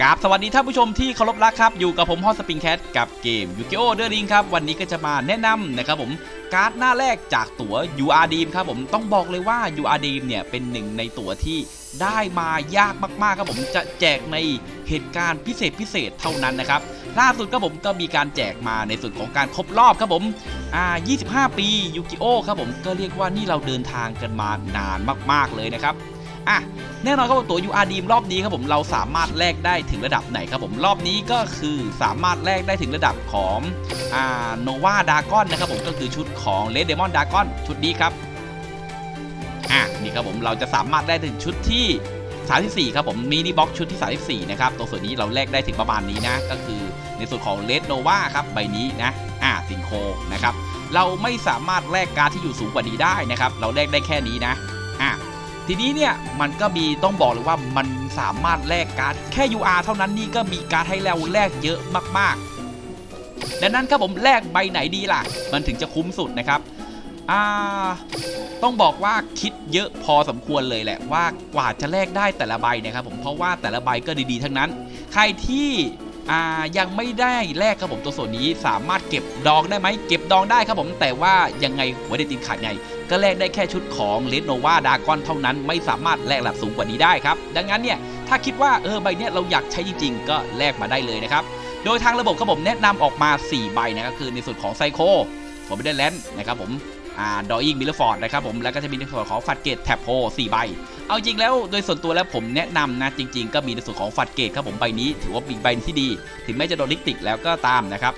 กราบสวัสดีท่านผู้ชมที่เคารพรักครับ อยู่กับผมฮอสปริงแคทกับเกมยูกิโอเดอริงครับ วันนี้ก็จะมาแนะนำนะครับผมการ์ดหน้าแรกจากตั๋ว UR d ีมครับผมต้องบอกเลยว่า UR d ีมเนี่ยเป็นหนึ่งในตั๋วที่ได้มายากมากๆครับผมจะแจกในเหตุการณ์พิเศษพิเศษเท่านั้นนะครับล่าสุดครับผมก็มีการแจกมาในส่วนของการครบรอบครับผมอ่า25 ปียูกิโอครับผมก็เรียกว่านี่เราเดินทางกันมานานมาก ๆเลยนะครับ อะแน่นอนครับผมตัว UR d รอบนี้ครับผมเราสามารถแลกได้ถึงระดับไหนครับผมรอบนี้ก็คือสามารถแลกได้ถึงระดับของอ่าโนวาดากอนนะครับผมก็คือชุดของเลดเดมอนดากอนชุดนี้ครับอะนี่ครับผมเราจะสามารถได้ถึงชุดที่34ครับผมมินิบ็อกชุดที่ 34 นะครับตัวส่วนนี้เราแลกได้ถึงประมาณนี้นะ ก็คือในส่วนของเลดโนวาครับใบนี้นะอะสิงโคนะครับ เราไม่สามารถแลกการที่อยู่สูงกว่านี้ได้นะครับ เราแลกได้แค่นี้นะอะ ทีนี้เนี่ยมันก็มีต้องบอกเลยว่ามันสามารถแลกการ์ดแค่ UR เท่านั้นนี่ก็มีการ์ดให้เราแลกเยอะมากๆ ดังนั้นครับผมแลกใบไหนดีล่ะ มันถึงจะคุ้มสุดนะครับอ่าต้องบอกว่าคิดเยอะพอสมควรเลยแหละว่ากว่าจะแลกได้แต่ละใบนะครับผมเพราะว่าแต่ละใบก็ดีๆ ทั้งนั้น ใครที่ อ่ายังไม่ได้แลกครับผมตัวส่วนนี้สามารถเก็บดองได้ไหมเก็บดองได้ครับผมแต่ว่ายังไงหัวเดติดขาดไง ก็แลกได้แค่ชุดของเลดโนวาดากอนเท่านั้น ไม่สามารถแลกระดับสูงกว่านี้ได้ครับ ดังนั้นเนี่ยถ้าคิดว่าเออใบเนี้ยเราอยากใช้จริง ๆ ก็แลกมาได้เลยนะครับโดยทางระบบครับผมแนะนำออกมา 4 ใบนะครับคือในส่วนของไซโคฟอร์บิเดนแลนด์นะครับผม ดออิงมิลเลอร์ฟอร์ดนะครับผมแล้วก็จะมีในส่วนของฟัดเกตแท็บโพ4ใบ เอาจริงแล้วโดยส่วนตัวแล้วผมแนะนำนะจริง ๆ ก็มีในส่วนของฟัดเกตครับผมใบนี้ถือว่าเป็นใบที่ดี ถึงแม้จะโดนลิกติกแล้วก็ตามนะครับ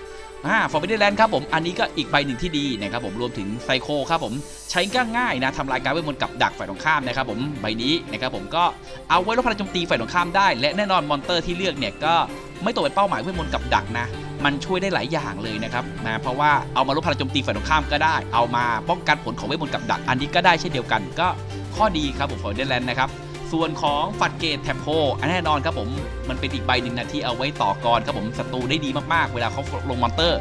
อ่าฟอร์บิเดนแลนด์ครับผม อันนี้ก็อีกใบหนึ่งที่ดีนะครับผม รวมถึงไซโคครับผม ใช้ก็ง่ายนะทำลายการเวทมนต์กับดักฝ่ายตรงข้ามนะครับผม ใบนี้นะครับผมก็เอาไว้ลดพลังโจมตีฝ่ายตรงข้ามได้ และแน่นอนมอนเตอร์ที่เลือกเนี่ยก็ไม่ตกเป็นเป้าหมายเวทมนต์กับดักนะ มันช่วยได้หลายอย่างเลยนะครับนะเพราะว่าเอามาลดพลังโจมตีฝ่ายตรงข้ามก็ได้ เอามาป้องกันผลของเวทมนต์กับดัก อันนี้ก็ได้เช่นเดียวกัน ก็ข้อดีครับผมฟอร์บิเดนแลนด์นะครับ ส่วนของฟัดเกตแท็บโพแน่นอนครับผมมันเป็นอีกใบหนึ่งนะที่เอาไว้ต่อกรครับผมศัตรูได้ดีมากๆ เวลาเขาลงมอนเตอร์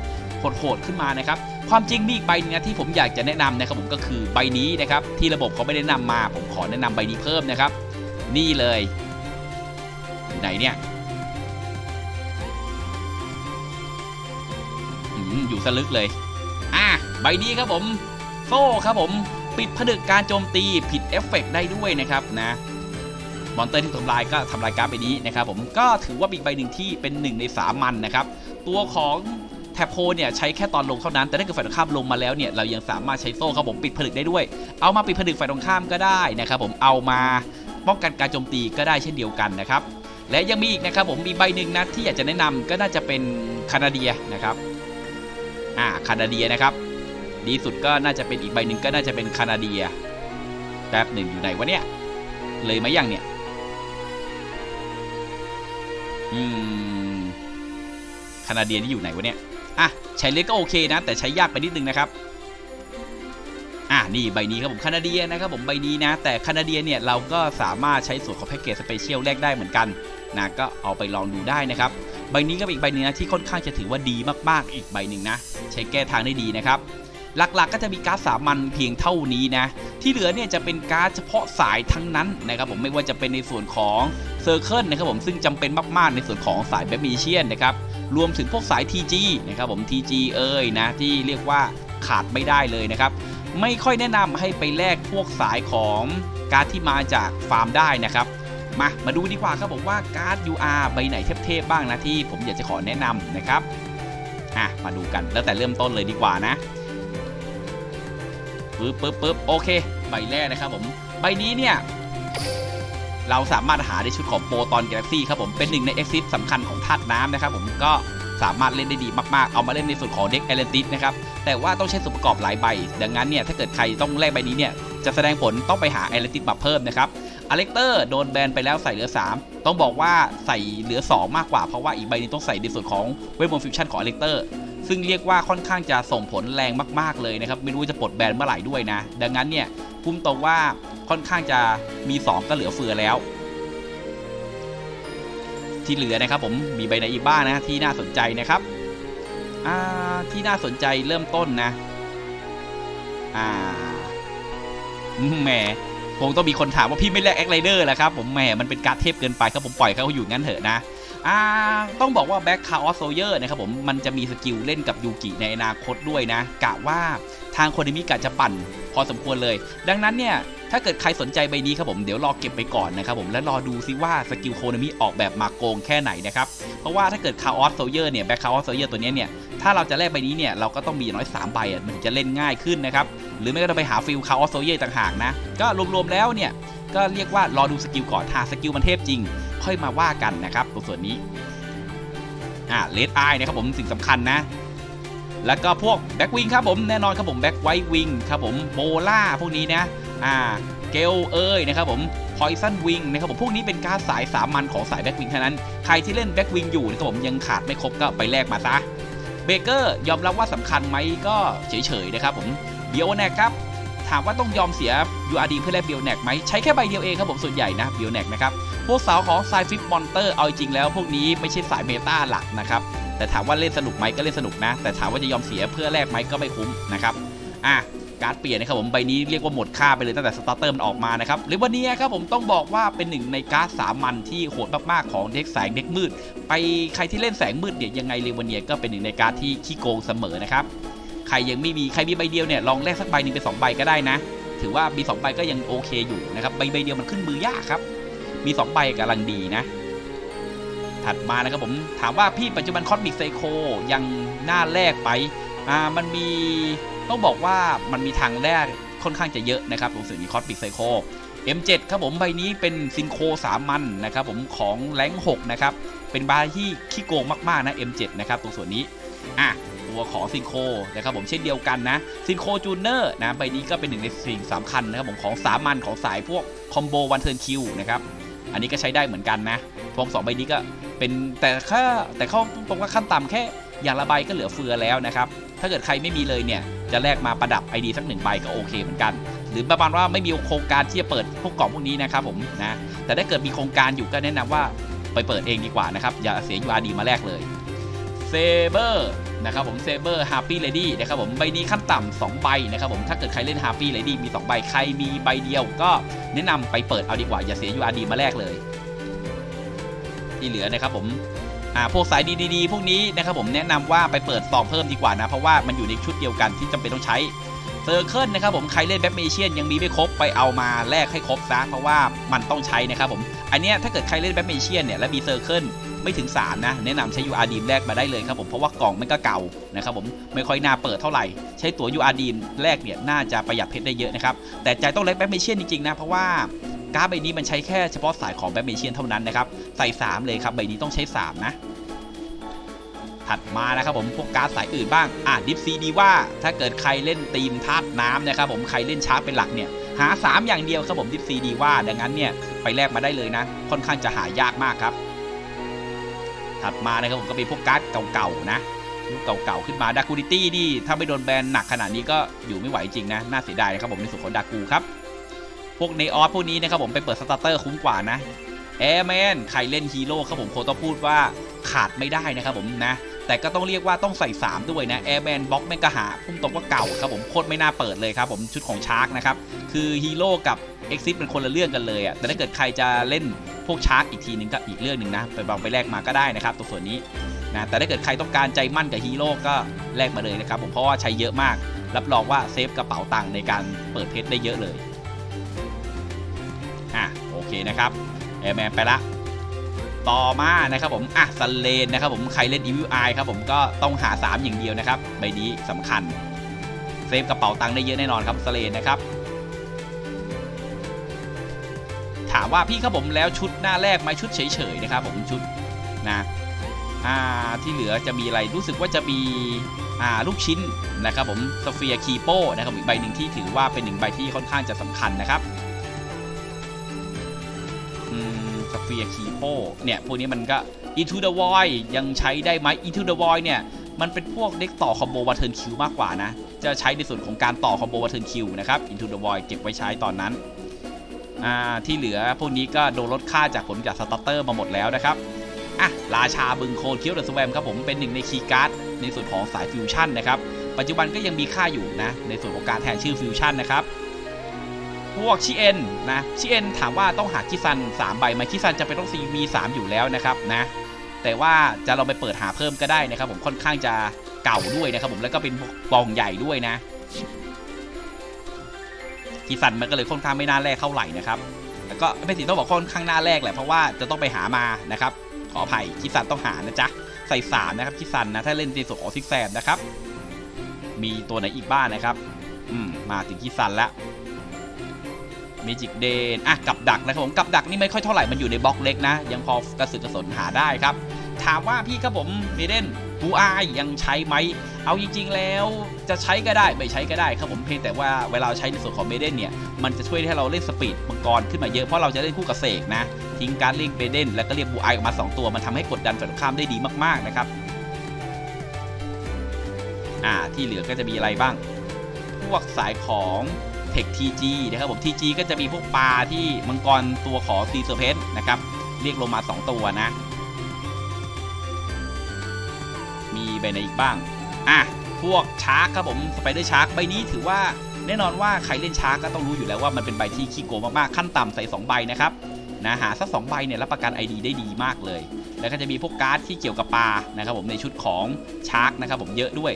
โหดๆขึ้นมานะครับความจริงมีอีกใบหนึงนะที่ผมอยากจะแนะนำนะครับผมก็คือใบนี้นะครับที่ระบบเขาไม่ได้นะนำมาผมขอแนะนำใบนี้เพิ่มนะครับ นี่เลยอยู่ไหนเนี่ยอยู่สลึกเลยอะใบนี้ครับผม โซ่ครับผม ปิดผนึกการโจมตีผิดเอฟเฟกต์ได้ด้วยนะครับนะ มอนเตอร์ที่ทำลายก็ทำลายการ์ดใบนี้นะครับผมก็ถือว่าเป็นอีกใบหนึ่งที่เป็นหนึ่งในสามันนะครับตัวของแทบโพเนี่ยใช้แค่ตอนลงเท่านั้น แต่ถ้าเกิดฝ่ายตรงข้ามลงมาแล้วเนี่ยเรายังสามารถใช้โซ่ครับผมปิดผนึกได้ด้วย เอามาปิดผนึกฝ่ายตรงข้ามก็ได้นะครับผมเอามาป้องกันการโจมตีก็ได้เช่นเดียวกันนะครับและยังมีอีกนะครับผมมีใบหนึ่งนะที่อยากจะแนะนำก็น่าจะเป็นคานาเดียนะครับอ่าคานาเดียนะครับ ดีสุดก็น่าจะเป็นอีกใบหนึ่งก็น่าจะเป็นคานาเดียแป๊บหนึ่งอยู่ไหนวะเนี่ยเลยไหมยังเนี่ย อืมคานาเดียนี่อยู่ไหนวะเนี่ยอะใช้เล็กก็โอเคนะ แต่ใช้ยากไปนิดนึงนะครับอะนี่ใบนี้ครับผมคานาเดียนะครับผมใบนี้นะ แต่คานาเดียเนี่ยเราก็สามารถใช้ส่วนของแพ็กเกจสเปเชียลแลกได้เหมือนกันนะก็เอาไปลองดูได้นะครับใบนี้ก็เป็นอีกใบนึงนะที่ค่อนข้างจะถือว่าดีมากๆอีกใบหนึ่งนะ ใช้แก้ทางได้ดีนะครับหลักๆ ก็จะมีการ์ดสามัญเพียงเท่านี้นะ ที่เหลือเนี่ยจะเป็นการ์ดเฉพาะสายทั้งนั้นนะครับผมไม่ว่าจะเป็นในส่วนของ เซอร์เคิลนะครับผมซึ่งจำเป็นมากๆในส่วนของสายแบมิเชียนนะครับรวมถึงพวกสาย TG นะครับผม TG เอ้ยนะที่เรียกว่าขาดไม่ได้เลยนะครับ ไม่ค่อยแนะนำให้ไปแลกพวกสายของการ์ดที่มาจากฟาร์มได้นะครับมามาดูดีกว่าครับผมว่าการ์ด UR ใบไหนเทพๆบ้างนะที่ผมอยากจะขอแนะนำนะครับอะมาดูกันแล้วแต่เริ่มต้นเลยดีกว่านะปึ๊บปึ๊บปึ๊บโอเค ใบแรกนะครับผม ใบนี้เนี่ย เราสามารถหาในชุดของโปรตอนกาแล็กซี่ครับผมเป็นหนึ่งในเอ็กซิสสำคัญของธาตุน้ำนะครับผมก็สามารถเล่นได้ดีมากๆ เอามาเล่นในส่วนของเด็กเอเลนติสนะครับ แต่ว่าต้องใช้ส่วนประกอบหลายใบ ดังนั้นเนี่ย ถ้าเกิดใครต้องแลกใบนี้เนี่ย จะแสดงผลต้องไปหาเอเลนติสมาเพิ่มนะครับอเล็กเตอร์โดนแบนไปแล้วใส่เหลือ 3 ต้องบอกว่าใส่เหลือ 2 มากกว่า เพราะว่าอีกใบนี้ต้องใส่ในส่วนของเวทมนต์ฟิวชั่นของอเล็กเตอร์ ซึ่งเรียกว่าค่อนข้างจะส่งผลแรงมากๆเลยนะครับ ไม่รู้จะปลดแบนเมื่อไหร่ด้วยนะ ดังนั้นเนี่ยพุ่มตรงว่า ค่อนข้างจะมี 2 ก็เหลือเฟือแล้ว ที่เหลือนะครับผมมีใบไหนอีกบ้างนะที่น่าสนใจนะครับที่น่าสนใจเริ่มต้นนะอ่าแหมคงต้องมีคนถามว่าพี่ไม่แลกแอคไลเดอร์แล้วครับผมแหมมันเป็นการเทพเกินไปครับผมปล่อยเขาอยู่งั้นเถอะนะต้องบอกว่าแบ็คคาออสโซเยอร์นะครับผมมันจะมีสกิลเล่นกับยูกิในอนาคตด้วยนะกะว่าทางโคเนมิกะจะปั่นพอสมควรเลย ดังนั้นเนี่ย ถ้าเกิดใครสนใจใบนี้ครับผมเดี๋ยวรอเก็บไปก่อนนะครับผมและรอดูซิว่าสกิลโคเนมิออกแบบมาโกงแค่ไหนนะครับเพราะว่าถ้าเกิดคาออสโซเยอร์เนี่ยแบ็คคาออสโซเยอร์ตัวนี้เนี่ยถ้าเราจะแลกใบนี้เนี่ยเราก็ต้องมีอย่างน้อย3ใบอะมันถึงจะเล่นง่ายขึ้นนะครับหรือไม่ก็ต้องไปหาฟิลคาออสโซเยอร์ต่างหากนะก็รวมๆแล้วเนี่ยก็เรียกว่ารอดูสกิลก่อนถ้าสกิลมันเทพจริง ค่อยมาว่ากันนะครับตรงส่วนนี้อ่าเลดไอนะครับผมสิ่งสำคัญนะแล้วก็พวกแบ็กวิงครับผมแน่นอนครับผมแบ็กไวท์วิงครับผมโบล่าพวกนี้นะ อ่าเกลเอ้ยนะครับผมพอยซันวิงนะครับผมพวกนี้เป็นการสายสามัญของสายแบ็กวิงเท่านั้น ใครที่เล่นแบ็กวิงอยู่นะครับผมยังขาดไม่ครบก็ไปแลกมาซะเบเกอร์ยอมรับว่าสำคัญไหมก็เฉยๆนะครับผมเบียวแนกครับถามว่าต้องยอมเสีย URD เพื่อแลกเบียวแนกไหมใช้แค่ใบเดียวเองครับผมส่วนใหญ่นะเบียวแนกนะครับพวกสาวของไซฟิปมอนเตอร์เอาจริงแล้วพวกนี้ไม่ใช่สายเมตาหลักนะครับแต่ถามว่าเล่นสนุกไหมก็เล่นสนุกนะ แต่ถามว่าจะยอมเสียเพื่อแลกไหมก็ไม่คุ้มนะครับอะ การ์ดเปลี่ยนนะครับผมใบนี้เรียกว่าหมดค่าไปเลยตั้งแต่สตาร์เตอร์มันออกมานะครับหรือวันนี้ครับผมต้องบอกว่าเป็นหนึ่งในการ์ดสามัญที่โหดมากๆของเด็กแสงเด็กมืด ไปใครที่เล่นแสงมืดเนี่ยยังไงเลวันเนียก็เป็นหนึ่งในการ์ดที่ขี้โกงเสมอนะครับใครยังไม่มีใครมีใบเดียวเนี่ยลองแลกสักใบหนึ่งเป็นสองใบก็ได้นะ ถือว่ามีสองใบก็ยังโอเคอยู่นะครับใบใบเดียวมันขึ้นมือยากครับมีสองใบกำลังดีนะถัดมานะครับผมถามว่าพี่ปัจจุบันคอสมิกไซโคยังหน้าแรกไปอ่ามันมี ต้องบอกว่ามันมีทางแรกค่อนข้างจะเยอะนะครับตรงส่วนนี้คอสมิกไซโค M7 ครับผมใบนี้เป็นซินโคสามัญนะครับผมของแรง6นะครับเป็นใบที่ขี้โกงมากๆนะ M7 นะครับตรงส่วนนี้อะตัวของซินโคนะครับผมเช่นเดียวกันนะซินโคจูเนอร์นะใบนี้ก็เป็นหนึ่งในสิ่งสำคัญนะครับผมของสามัญของสายพวกคอมโบวันเทิร์นคิวนะครับอันนี้ก็ใช้ได้เหมือนกันนะพวกสองใบนี้ก็เป็นแต่ค่าแต่เขาตรงว่าขั้นต่ำแค่อย่างละใบก็เหลือเฟือแล้วนะครับ ถ้าเกิดใครไม่มีเลยเนี่ยจะแลกมาประดับ ID สักหนึ่งใบก็โอเคเหมือนกัน หรือประมาณว่าไม่มีโครงการที่จะเปิดพวกกล่องพวกนี้นะครับผมนะแต่ถ้าเกิดมีโครงการอยู่ก็แนะนำว่าไปเปิดเองดีกว่านะครับอย่าเสีย URD มาแลกเลยเซเบอร์นะครับผมเซเบอร์ฮาร์ปี้เลดี้นะครับผมใบนี้ขั้นต่ำสองใบนะครับผมถ้าเกิดใครเล่นฮาร์ปี้เลดี้มี 2 ใบใครมีใบเดียวก็แนะนำไปเปิดเอาดีกว่าอย่าเสีย URD มาแลกเลย ที่เหลือนะครับผม อ่าพวกสายดีๆพวกนี้นะครับผมแนะนำว่าไปเปิดซองเพิ่มดีกว่านะ เพราะว่ามันอยู่ในชุดเดียวกันที่จำเป็นต้องใช้เซอร์เคิลนะครับผมใครเล่นแบ็คเมเชียนยังมีไม่ครบไปเอามาแลกให้ครบซะเพราะว่ามันต้องใช้นะครับผมอันเนี้ยถ้าเกิดใครเล่นแบ็คเมเชียนเนี่ยแล้วมีเซอร์เคิลไม่ถึง 3 นะ แนะนำใช้ UR ดีมแลกมาได้เลยครับผมเพราะว่ากล่องมันก็เก่านะครับผมไม่ค่อยน่าเปิดเท่าไหร่ ใช้ตัว UR ดีมแลกเนี่ยน่าจะประหยัดเพชรได้เยอะนะครับแต่ใจต้องเล่นแบ็คเมเชียนจริงๆนะเพราะว่าการ์ดใบนี้มันใช้แค่เฉพาะสายของแบ็คเมเชียนเท่านั้นนะครับใส่ 3 เลยครับใบนี้ต้องใช้ 3 นะ ถัดมานะครับผมพวกการ์ดสายอื่นบ้างอะดิฟซีดีว่าถ้าเกิดใครเล่นตีมธาตุน้ำนะครับผมใครเล่นชาร์จเป็นหลักเนี่ยหา 3 อย่างเดียวครับผมดิฟซีดีว่าดังนั้นเนี่ยไปแลกมาได้เลยนะ ค่อนข้างจะหายากมากครับ ถัดมานะครับผมก็เป็นพวกการ์ดเก่าๆนะยุคเก่าๆขึ้นมาดากูดิตี้นี่ถ้าไม่โดนแบนหนักขนาดนี้ก็อยู่ไม่ไหวจริงนะน่าเสียดายนะครับผมในส่วนของดากูครับพวกเนออสพวกนี้นะครับผมไปเปิดสตาร์เตอร์คุ้มกว่านะแอร์แมนใครเล่นฮีโร่ครับผมโคต้องพูดว่า ขาดไม่ได้นะครับผมนะแต่ก็ต้องเรียกว่าต้องใส่ 3 ด้วยนะแอร์แมนบล็อกแม่งกะหาพุ่มตรงว่าเก่าครับผมโคตรไม่น่าเปิดเลยครับผมชุดของชาร์กนะครับคือฮีโร่กับเอ็กซิสเป็นคนละเรื่องกันเลยอะ่ะแต่ถ้าเกิดใครจะเล่นพวกชาร์กอีกทีนึงก็อีกเรื่องหนึ่งนะไปบางไปแลกมาก็ได้นะครับตัวส่วนนี้นะแต่ถ้าเกิดใครต้องการใจมั่นกับฮีโร่ก็แลกมาเลยนะครับผมเพราะว่าใช้เยอะมาก รับรองว่าเซฟกระเป๋าตังค์ในการเปิดเพชรได้เยอะเลยอะโอเคนะครับแอร์แมนไปละ ต่อมานะครับผมอะซันเลนนะครับผมใครเล่น Evil Eye ครับผมก็ต้องหา 3 อย่างเดียวนะครับใบนี้สำคัญ เซฟกระเป๋าตังค์ได้เยอะแน่นอนครับซันเลนนะครับ ถามว่าพี่ครับผมแล้วชุดหน้าแรกไหมชุดเฉยๆนะครับผมชุดนะอ่าที่เหลือจะมีอะไรรู้สึกว่าจะมีอ่าลูกชิ้นนะครับผมสเฟียคีโปนะครับอีกใบหนึ่งที่ถือว่าเป็นหนึ่งใบที่ค่อนข้างจะสำคัญนะครับ เฟียคีโปเนี่ยพวกนี้มันก็ Into the Void ยังใช้ได้ไหม Into the Void เนี่ยมันเป็นพวกเด็กต่อคอมโบวัตเทิร์นคิวมากกว่านะ จะใช้ในส่วนของการต่อคอมโบวัตเทิร์นคิวนะครับ Into the Void เก็บไว้ใช้ตอนนั้น ที่เหลือพวกนี้ก็โดนลดค่าจากผลจากสตาร์เตอร์มาหมดแล้วนะครับอะราชาบึงโคลเคียวเดอะสแวมครับผมเป็นหนึ่งในคีย์การ์ดในส่วนของสายฟิวชั่นนะครับ ปัจจุบันก็ยังมีค่าอยู่นะในส่วนของการแทนชื่อฟิวชั่นนะครับ พวกชิเอ็นนะชิเอ็นถามว่าต้องหาคิซัน 3 ใบไหมคิซันจะเป็นต้องซีมี 3 อยู่แล้วนะครับนะแต่ว่าจะเราไปเปิดหาเพิ่มก็ได้นะครับ ผมค่อนข้างจะเก่าด้วยนะครับ ผมแล้วก็เป็นกล่องใหญ่ด้วยนะกีซันมันก็เลยค่อนข้างไม่น่าแรกเท่าไหร่นะครับแล้วก็ไม่สิต้องบอกค่อนข้างหน้าแรกแหละเพราะว่าจะต้องไปหามานะครับขออภัยคิซันต้องหานะจ๊ะใส่สามนะครับคิซันนะถ้าเล่นในส่วนของซิกแซมนะครับมีตัวไหนอีกบ้างนะครับ อืมมาถึงคิซันแล้ว มิจิกเดนอะกับดักนะครับผมกับดักนี่ไม่ค่อยเท่าไหร่มันอยู่ในบล็อกเล็กนะ ยังพอกระสือกระสนหาได้ครับ ถามว่าพี่ครับผมเมเดนบูอายยังใช้ไหม เอาจริงๆแล้วจะใช้ก็ได้ไม่ใช้ก็ได้ครับผมเพียงแต่ว่าเวลาใช้ในส่วนของเมเดนเนี่ยมันจะช่วยให้เราเล่นสปีดมังกรขึ้นมาเยอะเพราะเราจะเล่นคู่กับเสกนะ ทิ้งการเรียกเบเดนแล้วก็เรียกบูไอออกมา 2 ตัวมันทำให้กดดันฝ่ายตรงข้ามได้ดีมากๆนะครับอ่าที่เหลือก็จะมีอะไรบ้าง พวกสายของ เทคทีจีนะครับผม TG ก็จะมีพวกปลาที่มังกรตัวขอซีเซอร์เพนนะครับ เรียกลงมา 2 ตัวนะ มีใบไหนอีกบ้าง อะ พวกชาร์กครับผมสไปเดอร์ชาร์กใบนี้ถือว่าแน่นอนว่าใครเล่นชาร์กก็ต้องรู้อยู่แล้วว่ามันเป็นใบที่ขี้โกงมากๆขั้นต่ำใส่ 2 ใบนะครับนะหาสักสองใบเนี่ยรับประกัน ID ได้ดีมากเลย แล้วก็จะมีพวกการ์ดที่เกี่ยวกับปลานะครับผมในชุดของชาร์กนะครับผมเยอะด้วย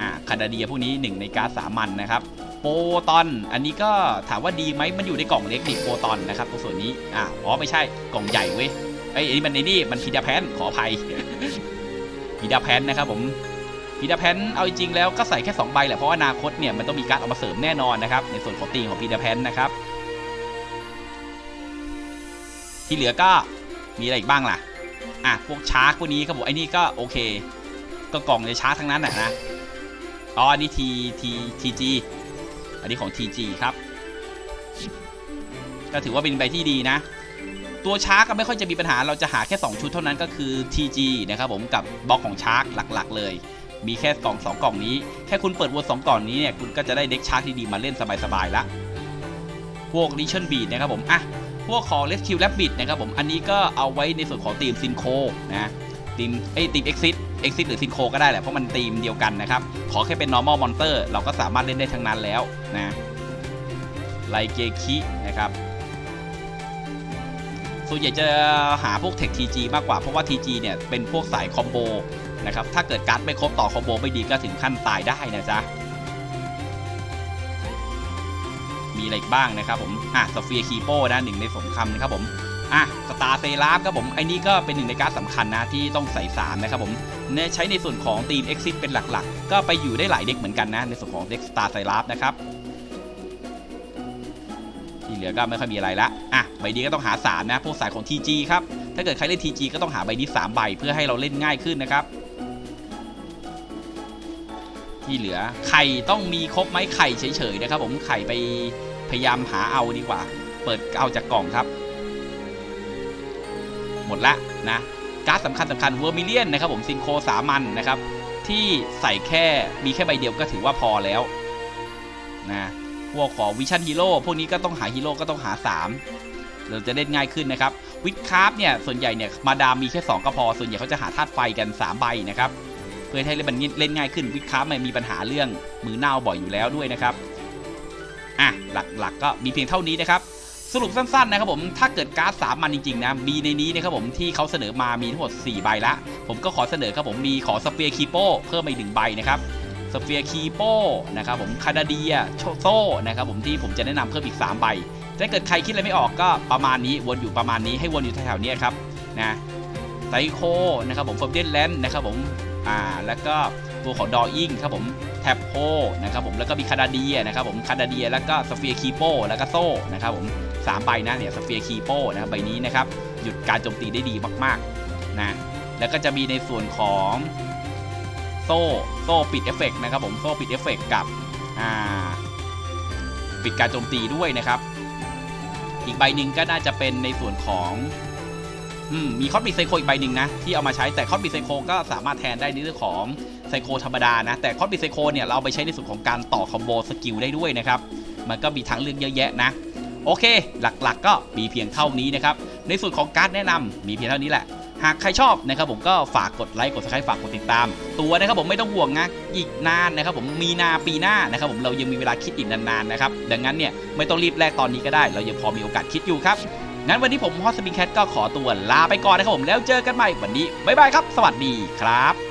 อ่าคานาเดียพวกนี้หนึ่งในการ์ดสามัญนะครับ ปตอน อันนี้ก็ถามว่าดีไหมมันอยู่ในกล่องเล็กนี่โปตอนนะครับตรงส่วนนี้อ่าอ๋อไม่ใช่กล่องใหญ่เว้ยไอ้ยอันนี้มันในนี่มันพีดาแพนขออภัยพีดาแพนนะครับผมพีดาแพนเอาจริงๆแล้วก็ใส่แค่2ใบแหละเพราะว่าอนาคตเนี่ยมันต้องมีการเอามาเสริมแน่นอนนะครับ ในส่วนของตีของพีดาแพนนะครับ ที่เหลือก็มีอะไรอีกบ้างล่ะอะพวกชาร์กพวกนี้ครับผมไอ้นี่ก็โอเค ก็กล่องในชาร์กทั้งนั้นแหละนะอ๋อนนี้ทีทีทีจี อันนี้ของ TG ครับ ก็ถือว่าเป็นใบที่ดีนะ ตัวชาร์กก็ไม่ค่อยจะมีปัญหาเราจะหาแค่ 2 ชุดเท่านั้นก็คือ TG นะครับผมกับบล็อกของชาร์กหลักๆ เลย มีแค่กล่อง2กล่องนี้ แค่คุณเปิดวน2กล่องนี้เนี่ยคุณก็จะได้เด็กชาร์กที่ดีมาเล่นสบายๆละพวก r i c h i o n Beat นะครับผมอะพวกของ Rescue Rabbit นะครับผม อันนี้ก็เอาไว้ในส่วนของทีมซินโคนะทีมเอ้ทีม Exit Exit หรือซินโคก็ได้แหละเพราะมันทีมเดียวกันนะครับ ขอแค่เป็น normal monster เราก็สามารถเล่นได้ทั้งนั้นแล้วนะไลเกคินะครับส่วนใหญ่จะหาพวกเทค TG มากกว่า เพราะว่า TG เนี่ยเป็นพวกสายคอมโบนะครับถ้าเกิดการ์ดไม่ครบต่อคอมโบไม่ดีก็ถึงขั้นตายได้นะจ๊ะมีอะไรอีกบ้างนะครับผม อะสเฟียคีโปนะหนึ่งในสงครามนะครับผม อะสตาร์เซราฟครับผมไอ้นี่ก็เป็นหนึ่งในการดสำคัญนะที่ต้องใส่สารนะครับผมเนี่ยใช้ในส่วนของทีม Exit เป็นหลักๆ ก็ไปอยู่ได้หลายเด็กเหมือนกันนะ ในส่วนของเด็กสตาร์ไซราฟนะครับที่เหลือก็ไม่ค่อยมีอะไรละอะใบนี้ก็ต้องหาสารนะพวกสายของ TG ครับถ้าเกิดใครเล่น TG ก็ต้องหาใบนี้3ใบเพื่อให้เราเล่นง่ายขึ้นนะครับ ที่เหลือไข่ต้องมีครบไหมไข่เฉยๆนะครับผมไข่ไปพยายามหาเอาดีกว่า เปิดเอาจากกล่องครับ หมดละนะการ์ดสำคัญสำคัญเวอร์มิเลียนนะครับผมซินโคสามัญนนะครับ ที่ใส่แค่มีแค่ใบเดียวก็ถือว่าพอแล้วนะพวกของวิชั่นฮีโร่พวกนี้ก็ต้องหาฮีโร่ก็ต้องหา 3 เราจะเล่นง่ายขึ้นนะครับ วิดคาราฟเนี่ย ส่วนใหญ่เนี่ย มาดามมีแค่ 2 ก็พอ ส่วนใหญ่เขาจะหาธาตุไฟกัน 3 ใบนะครับ เพื่อให้เล่นมันเล่นง่ายขึ้นวิดคาราฟมันมีปัญหาเรื่องมือเน่าบ่อยอยู่แล้วด้วยนะครับอะหลักๆก็มีเพียงเท่านี้นะครับ สรุปสั้นๆนะครับผมถ้าเกิดการ์ดสามมันจริงๆนะมีในนี้นะครับผมที่เขาเสนอมามีทั้งหมด 4 ใบละ ผมก็ขอเสนอครับผมมีขอสเปียร์คีโปเพิ่มอีกหนึ่งใบนะครับสเฟียร์คีโปนะครับผมคานาเดียโชโซนะครับผมที่ผมจะแนะนำเพิ่มอีก 3 ใบถ้าเกิดใครคิดอะไรไม่ออกก็ประมาณนี้วนอยู่ประมาณนี้ให้วนอยู่แถวๆนี้ครับนะไซโคนะครับผมฟอร์เดนแลนด์นะครับผมอ่าแล้วก็ตัวของดออิงครับผม แท็บโพนะครับผมแล้วก็มีคานาเดียนะครับผมคานาเดียแล้วก็สเฟียร์คีโปแล้วก็โซนะครับผมสามใบนะเนี่ยสเฟียร์คีโปนะใบนี้นะครับหยุดการโจมตีได้ดีมากๆนะแล้วก็จะมีในส่วนของโซ่โซ่ปิดเอฟเฟกต์นะครับผมโซ่ปิดเอฟเฟกต์กับอ่าปิดการโจมตีด้วยนะครับ อีกใบหนึ่งก็น่าจะเป็นในส่วนของอมมีคอสบิดไซโคอีกใบหนึ่งนะที่เอามาใช้แต่คอสบิดไซโคก็สามารถแทนได้ในเรื่องของ ไซโคธรรมดานะ แต่คอสบิไซโคเนี่ยเราไปใช้ในส่วนของการต่อคอมโบสกิลได้ด้วยนะครับ มันก็มีทั้งเรื่องเยอะแยะนะ โอเค หลักๆก็มีเพียงเท่านี้นะครับ ในส่วนของการแนะนำมีเพียงเท่านี้แหละ หากใครชอบนะครับผมก็ฝากกดไลค์กด subscribe ฝากกดติดตาม ตัวนะครับผมไม่ต้องห่วงนะอีกนานนะครับผมมีนาปีหน้านะครับผมเรายังมีเวลาคิดอีกนานๆนะครับดังนั้นเนี่ยไม่ต้องรีบแลกตอนนี้ก็ได้ เรายังพอมีโอกาสคิดอยู่ครับงั้นวันนี้ผมฮอสบิงแคทก็ขอตัวลาไปก่อนนะครับผมแล้วเจอกันใหม่วันนี้ บ๊ายบายครับ สวัสดีครับ